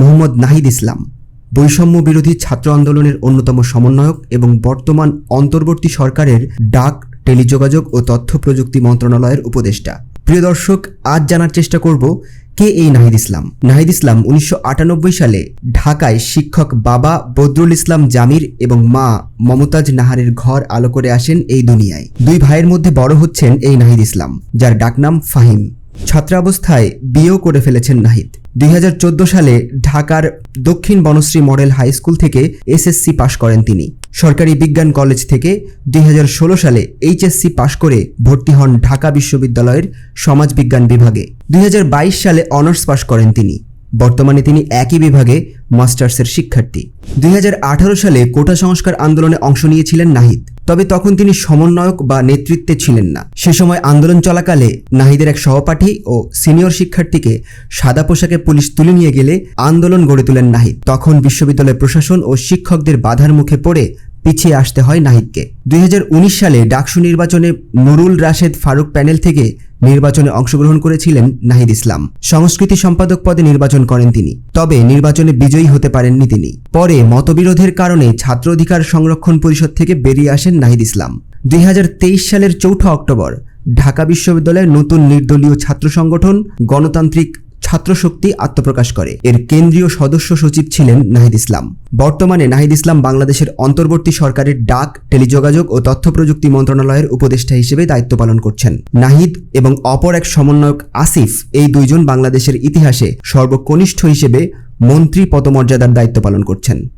মোহাম্মদ নাহিদ ইসলাম, বৈষম্য বিরোধী ছাত্র আন্দোলনের অন্যতম সমন্বয়ক এবং বর্তমান অন্তর্বর্তী সরকারের ডাক, টেলিযোগাযোগ ও তথ্য প্রযুক্তি মন্ত্রণালয়ের উপদেষ্টা। প্রিয় দর্শক, আজ জানার চেষ্টা করব কে এই নাহিদ ইসলাম? নাহিদ ইসলাম উনিশশো আটানব্বই সালে ঢাকায় শিক্ষক বাবা বদরুল ইসলাম জামির এবং মা মমতাজ নাহারের ঘর আলো করে আসেন এই দুনিয়ায়। দুই ভাইয়ের মধ্যে বড় হচ্ছেন এই নাহিদ ইসলাম, যার ডাকনাম ফাহিম। ছাত্রাবস্থায় বিয়েও করে ফেলেছেন নাহিদ। দুই হাজার চোদ্দ সালে ঢাকার দক্ষিণ বনশ্রী মডেল হাই স্কুল থেকে এসএসসি পাশ করেন তিনি। সরকারি বিজ্ঞান কলেজ থেকে দুই হাজার ষোলো সালে এইচএসসি পাশ করে ভর্তি হন ঢাকা বিশ্ববিদ্যালয়ের সমাজবিজ্ঞান বিভাগে। দুই হাজার বাইশ সালে অনার্স পাশ করেন তিনি। বর্তমানে তিনি একই বিভাগে মাস্টার্সের শিক্ষার্থী। দুই হাজার আঠারো সালে কোটা সংস্কার আন্দোলনে অংশ নিয়েছিলেন নাহিদ। তবে তখন তিনি সমন্বয়ক বা নেতৃত্বে ছিলেন না। সে সময় আন্দোলন চলাকালে নাহিদের এক সহপাঠী ও সিনিয়র শিক্ষার্থীকে সাদা পোশাকে পুলিশ তুলে নিয়ে গেলে আন্দোলন গড়ে তোলেন নাহিদ। তখন বিশ্ববিদ্যালয় প্রশাসন ও শিক্ষকদের বাধার মুখে পড়ে পিছিয়ে আসতে হয় নাহিদকে। দুই হাজার উনিশ সালে ডাকসু নির্বাচনে নুরুল রাশেদ ফারুক প্যানেল থেকে নির্বাচনে অংশগ্রহণ করেছিলেন নাহিদ ইসলাম। সংস্কৃতি সম্পাদক পদে নির্বাচন করেন তিনি। তবে নির্বাচনে বিজয়ী হতে পারেননি তিনি। পরে মতবিরোধের কারণে ছাত্র অধিকার সংরক্ষণ পরিষদ থেকে বেরিয়ে আসেন নাহিদ ইসলাম। দুই হাজার তেইশ সালের চৌঠা অক্টোবর ঢাকা বিশ্ববিদ্যালয়ের নতুন নির্দলীয় ছাত্র সংগঠন গণতান্ত্রিক ছাত্রশক্তি আত্মপ্রকাশ করে। এর কেন্দ্রীয় সদস্য সচিব ছিলেন নাহিদ ইসলাম। বর্তমানে নাহিদ ইসলাম বাংলাদেশের অন্তর্বর্তী সরকারের ডাক, টেলিযোগাযোগ ও তথ্য প্রযুক্তি মন্ত্রণালয়ের উপদেষ্টা হিসেবে দায়িত্ব পালন করছেন। নাহিদ এবং অপর এক সমন্বয়ক আসিফ এই দুইজন বাংলাদেশের ইতিহাসে সর্বকনিষ্ঠ হিসেবে মন্ত্রী পদমর্যাদার দায়িত্ব পালন করছেন।